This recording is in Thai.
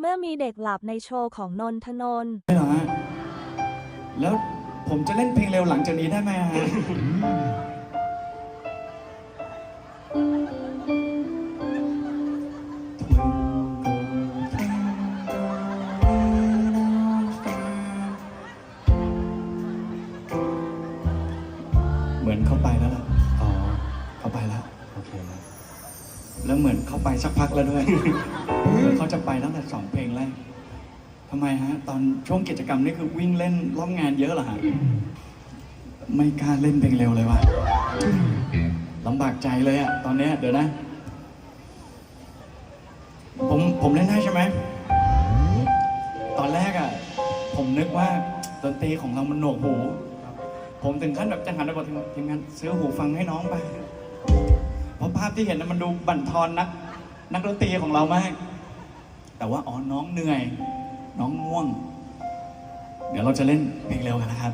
เมื่อมีเด็กหลับในโชว์ของนนทนนท์ ไม่เหรอฮะ แล้วผมจะเล่นเพลงเร็วหลังจากนี้ได้ไหมฮะ เหมือนเข้าไปแล้วล่ะ อ๋อ เข้าไปแล้ว โอเคแล้วเหมือนเข้าไปสักพักแล้วด้วย เขาจะไปตั้งแต่สองเพลงแรกทำไมฮะ ตอนช่วงกิจกรรมนี่คือวิ่งเล่นรอบงานเยอะเหรอฮะ ไม่กล้าเล่นเพลงเร็วเลยว่ะลำบากใจเลยอะตอนเนี้ยเดี๋ยวนะ ผมผมเล่นได้ใช่ไหม ตอนแรกอะผมนึกว่าดนตรีของเรามันหนวกหูผมถึงขั้นแบบจะหันไปบอกทีมงานซื้อหูฟังให้น้องไป เพราะภาพที่เห็นนะมันดูบั่นทอนนัก นักดนตรีของเรามาก แต่ว่าอ๋อน้องเหนื่อย น้องง่วง เดี๋ยวเราจะเล่นเพลงเร็วกันนะครับ